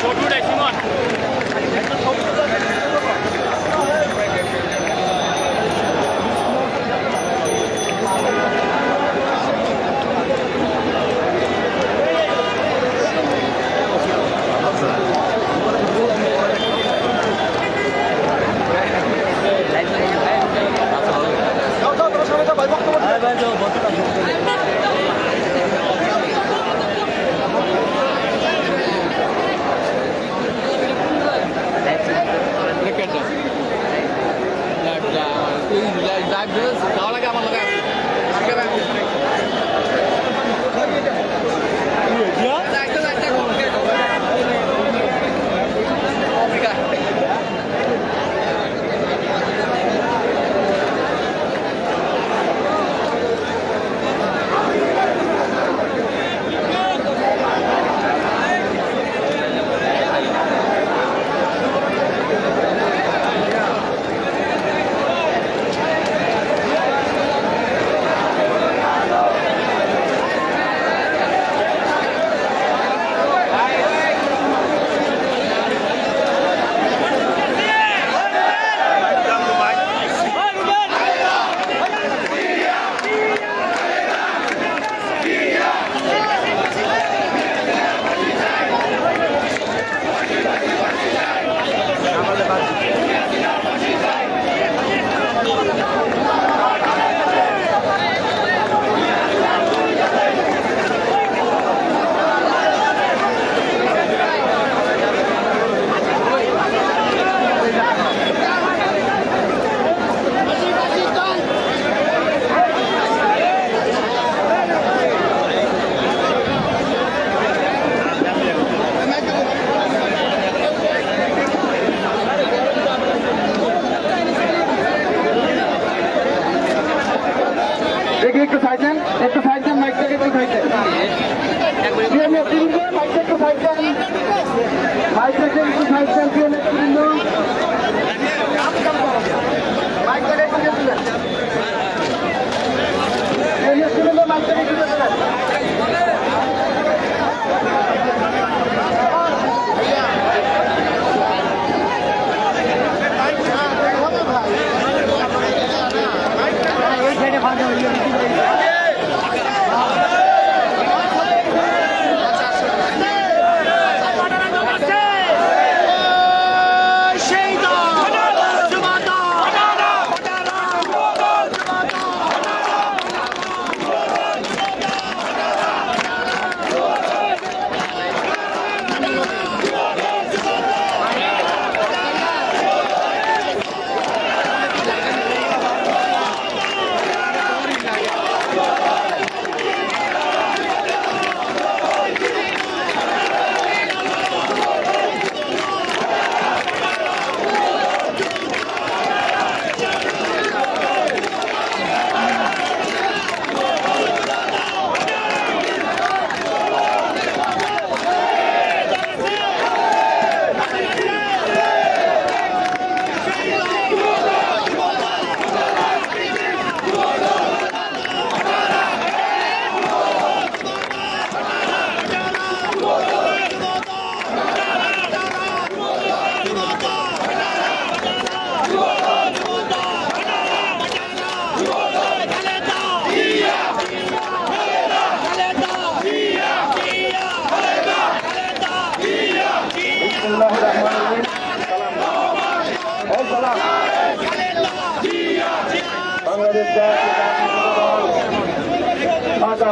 国歴も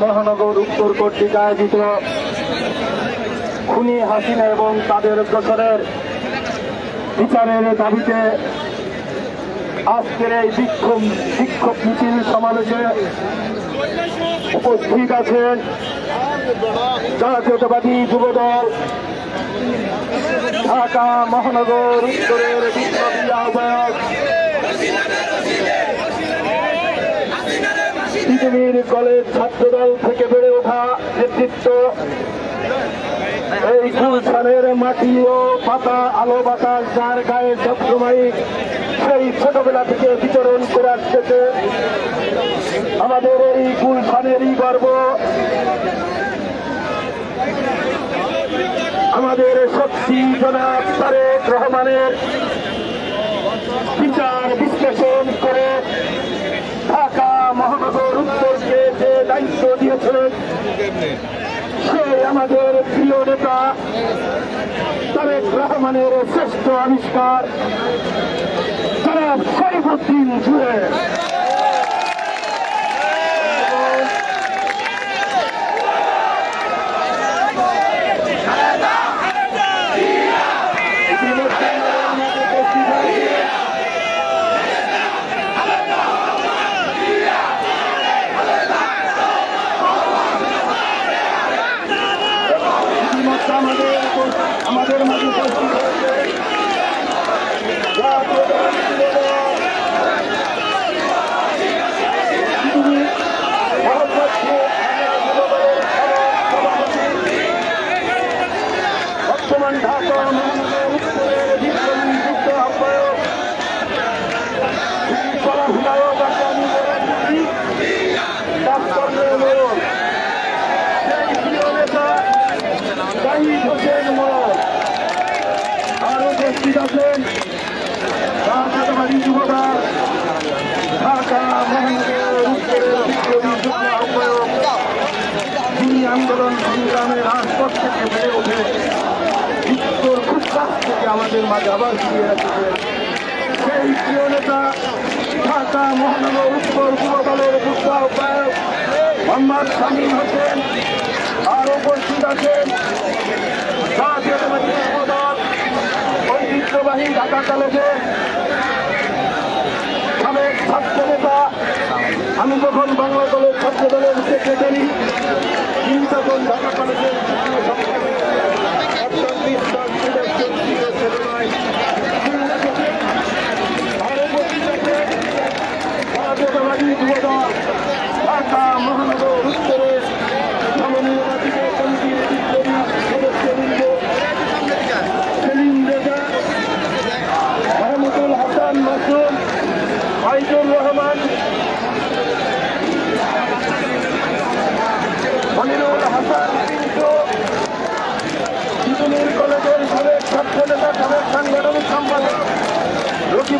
মহানগর উত্তর কর্তৃক আয়োজিত খুনি হাসিনা এবং তাদের অগ্রসরের বিচারের দাবিতে আজকের এই বিক্ষোভ বিক্ষোভ মিছিল সমাবেশে উপস্থিত আছেন জাতীয়তাবাদী যুবদল ঢাকা মহানগর উত্তরের বিপ্লবী আহ্বায়ক পৃথিবীর কলেজ ছাত্রদল থেকে বেড়ে ওঠা নেতৃত্ব, এই গুলশানের মাটি ও পাতা আলো বাতাস যার গায়ে সবসময় সেই ছোটবেলা থেকে বিতরণ করে আসতেছে। আমাদের এই গুলশানেরই গর্ব, আমাদের শক্তি জনাব তারেক রহমানের বিচার বিশ্লেষণ করে ঢাকা মহানগর দিয়েছিলেন সে আমাদের প্রিয় নেতা তারেক রহমানের শ্রেষ্ঠ আবিষ্কার জনাব শরীফুদ্দিন জুড়ে ইতিমধ্যে আমাদের উপস্থিত হয়েছে ইতিমধ্যে আমাদের আমাদের মাঝে বর্তমান ঢাকা মহানগর উত্তরের যুদ্ধ আহ্বায়ক পড়াশোনায়ক আগামী ডাক্তার মেয়র সেই প্রিয় নেতা জাহিদ হোসেন মোড় আর উপস্থিত আছেন রাজধানী যুবদা ঢাকা মহানগর উত্তরের বিপ্লবী যুদ্ধ আহ্বায়ক যিনি আন্দোলন সংগ্রামের রাজপথ থেকে বেড়ে ওঠে উত্তর খুব কাছ থেকে আমাদের মাঝে আবার ফিরে আসছে সেই প্রিয় নেতা ঢাকা মহানগর উত্তর যুব দলের যুদ্ধ আহ্বায়ক মোহাম্মদ শামীম হোসেন আর উপস্থিত আছেন ঐতিহ্যবাহী ঢাকা কলেজে সাবেক ছাত্র নেতা, আমি যখন বাংলা কলেজ ছাত্র দলের সেক্রেটারি তিনি তখন ঢাকা কলেজের ছাত্র সংসদের অত্যন্ত বিস্তার সুদর্শন ছিল চেতনায় আর উপস্থিত আছেন জাতীয়তাবাদী যুবদল ঢাকা মহানগর উত্তরের নবনির্বাচিত কমিটির বিপ্লবী সদস্যবৃন্দ সেলিম রেজা মাহমুদুল হাসান মাসুম ফাইজুর রহমান মনিরুল হাসান পিন্টু ইঞ্জিনিয়ার কলেজের সাবেক ছাত্র নেতা সাবেক সাংগঠনিক সম্পাদক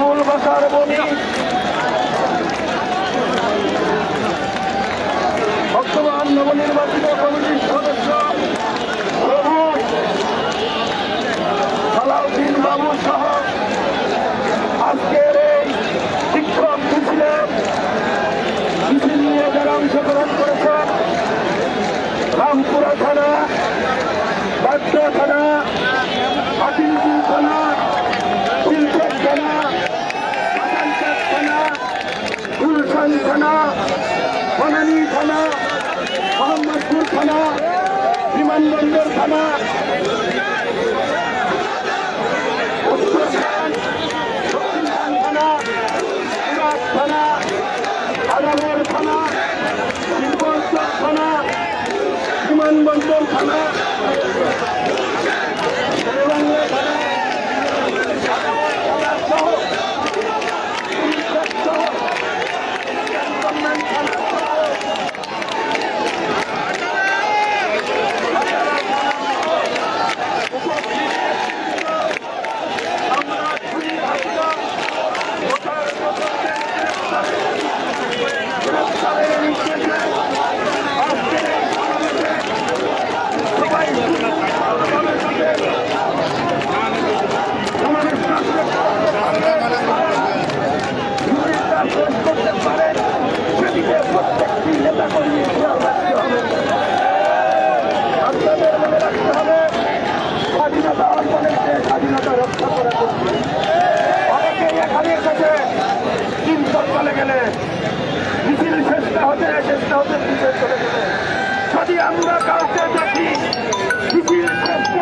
রকিবুল বাসার বনি বর্তমান নবনির্বাচিত কমিটির সদস্য প্রভু সালাউদ্দিন বাবু সহ আজকের এই শিক্ষক মিছিলে মিছিল নিয়ে যারা অংশগ্রহণ করেছেন, রামপুরা থানা, বাড্ডা থানা হাতিলপুর থানা শিলচর থানা বাগানচার থানা গুলশান থানা বনানী থানা মোহাম্মদপুর থানা বিমানবন্দর থানা। উত্তরখান দক্ষিণখান Gracias. হতে মিছিল চলে গেলে যদি আমরা কাউকে দেখি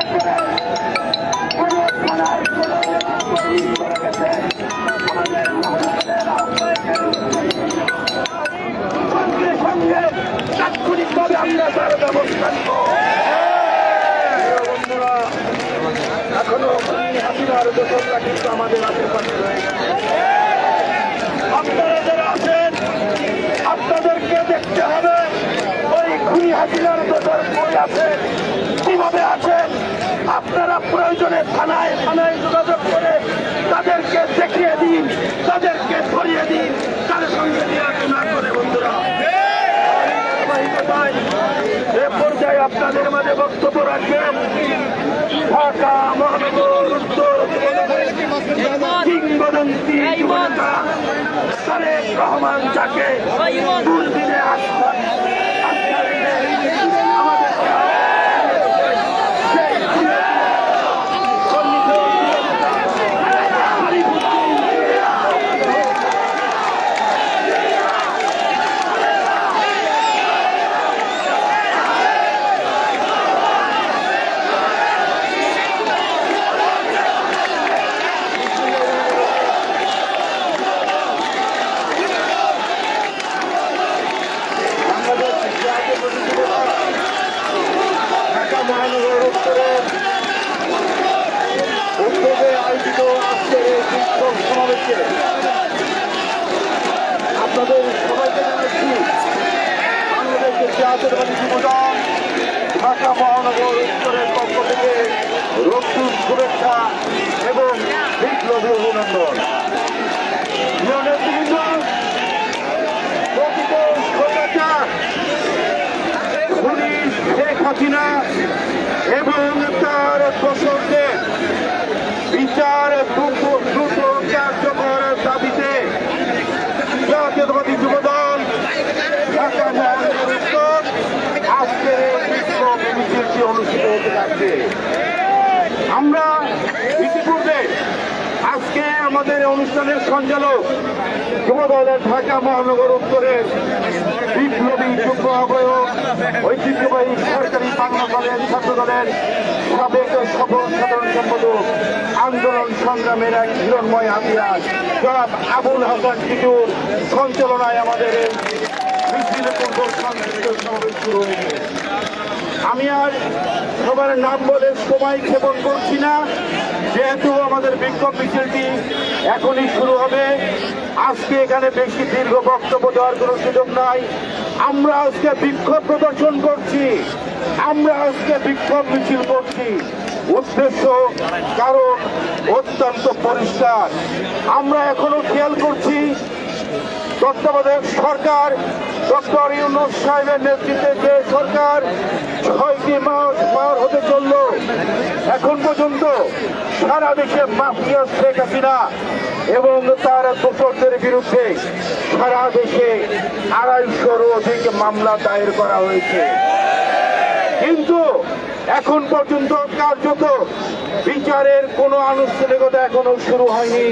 করে কোনো থানায় কোনো চলে আমাদের আমরা তার ব্যবস্থা নিব। বন্ধুরা আমাদের আশেপাশে রয়ে আপনারা যারা আছেন আপনাদেরকে দেখতে হবে ওই খুনি হাসিনার দোষর কই আছেন? কীভাবে আছেন? আপনারা প্রয়োজনে থানায় থানায় যোগাযোগ করে তাদেরকে দেখিয়ে দিন, তাদেরকে ধরিয়ে দিন তাদের সঙ্গে না করে, বন্ধুরা। এ পর্যায়ে আপনাদের মাঝে বক্তব্য রাখবেন। ঢাকা, মহানগর, উত্তর কিংবদন্তি রহমান যাকে দুর্দিনে আশ্বাস আশ্বাস দিলে আমাদেরকে সেই সন্নিহিত যুবনেতা আরিফুদ্দিন জিয়া বাংলাদেশ জাতীয় প্রতিযোগিতা ঢাকা মহানগর উত্তরের উদ্যোগে আয়োজিত আজকের এই বিক্ষোভ সমাবেশে আপনাদের সবাইকে জানাচ্ছি বাংলাদেশের জাতীয়তাবাদী যুবদল ঢাকা মহানগর উত্তরের পক্ষ থেকে রক্তিম শুভেচ্ছা এবং বিপ্লবী অভিনন্দন। শেখ হাসিনা এবং তার দোষরদের বিচার দ্রুত কার্যকর দাবিতে জাতীয়তাবাদী যুবদল ঢাকা মহানগর উত্তর মিছিলটি অনুষ্ঠিত হতে যাচ্ছে আমরা ইতিপূর্বে আজকে আমাদের অনুষ্ঠানের সঞ্চালক যুব দলের ঢাকা মহানগর উত্তরের বিপ্লবী যুগ্ম আহ্বায়ক, ঐতিহ্যবাহী সরকারি বাংলা কলেজ ছাত্র দলের সাবেক সফল সাধারণ সম্পাদক, আন্দোলন সংগ্রামের এক হিরণময় হাতিয়ার জনাব আবুল হাসান টিটুর সঞ্চালনায় আমাদের এই সমাবেশ শুরু হয়েছে। আমি আর সবার নাম বলে সময় ক্ষেপণ করছি না। যেহেতু আমাদের বিক্ষোভ মিছিলটি এখনই শুরু হবে, আজকে এখানে বেশি দীর্ঘ বক্তব্য দেওয়ার কোনো সুযোগ নাই। আমরা আজকে বিক্ষোভ প্রদর্শন করছি, আমরা আজকে বিক্ষোভ মিছিল করছি। উদ্দেশ্য কারণ অত্যন্ত পরিষ্কার। আমরা এখনও খেয়াল করছি তত্ত্বাবধায়ক সরকার ডক্টর ইউনুস সাহেবের নেতৃত্বে যে সরকার ছয়টি মাস পার হতে চলল, এখন পর্যন্ত সারা দেশে মাফিয়া শেখ হাসিনা এবং তার দোষরদের বিরুদ্ধে সারা দেশে আড়াইশোর অধিক মামলা দায়ের করা হয়েছে। কিন্তু এখন পর্যন্ত কার্যত বিচারের কোনো আনুষ্ঠানিকতা এখনও শুরু হয়নি।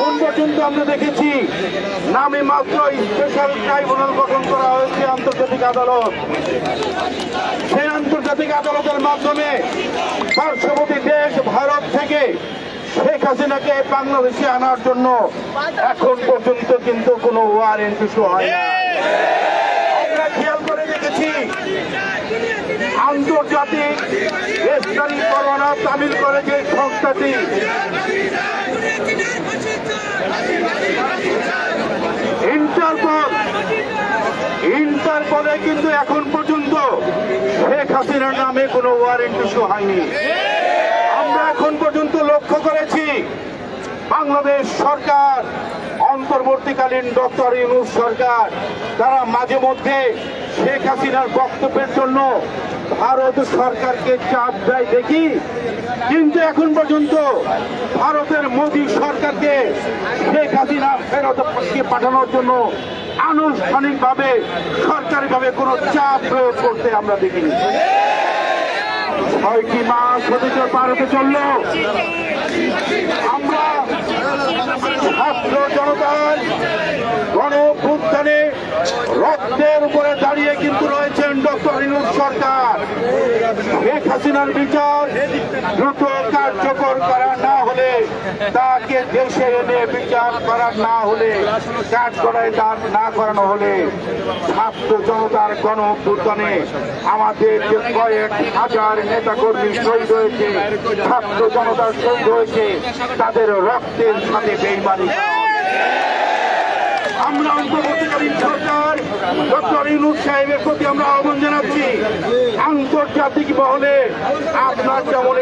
এখন পর্যন্ত আমরা দেখেছি নামে মাত্র স্পেশাল ট্রাইব্যুনাল গঠন করা হয়েছে আন্তর্জাতিক আদালত। সেই আন্তর্জাতিক আদালতের মাধ্যমে পার্শ্ববর্তী দেশ ভারত থেকে শেখ হাসিনাকে বাংলাদেশে আনার জন্য এখন পর্যন্ত কিন্তু কোনো ওয়ারেন্ট ইস্যু হয় না। আমরা খেয়াল করে দেখেছি আন্তর্জাতিক তামিল করে যে সংস্থাটি ইন্টারপল, ইন্টারপলে কিন্তু এখন পর্যন্ত শেখ হাসিনার নামে কোনো ওয়ারেন্ট ইস্যু হয়নি। আমরা এখন পর্যন্ত লক্ষ্য করেছি, বাংলাদেশ সরকার, অন্তর্বর্তীকালীন ডক্টর ইউনুস সরকার, তারা মাঝে মধ্যে শেখ হাসিনার বক্তব্যের জন্য ভারত সরকারকে চাপ দেয় দেখি। কিন্তু এখন পর্যন্ত ভারতের মোদী সরকারকে শেখ হাসিনা ফেরত পাঠানোর জন্য আনুষ্ঠানিকভাবে, সরকারিভাবে কোনো চাপ প্রয়োগ করতে আমরা দেখিনি। ছয়টি মাস হতে চল- পার হতে চলল। আমরা ছাত্র জনতার গণ রক্তের উপরে দাঁড়িয়ে কিন্তু রয়েছেন ডক্টর ইনুস সরকার শেখ হাসিনার বিচার দ্রুত কার্যকর করা না হলে, তাকে দেশে এনে বিচার করা না হলে কাঠগড়ায় দান না করানো হলে, ছাত্র জনতার গণ আমাদের যে কয়েক হাজার নেতা কর্মী শহীদ হয়েছে, ছাত্র জনতার শহীদ হয়েছে, তাদের রক্তের সাথে বেইমানি। আমরা অন্তর্বর্তীকালীন সরকার ডক্টর ইউনুস সাহেবের প্রতি আমরা আহ্বান জানাচ্ছি। আন্তর্জাতিক মহলে আপনার যেমন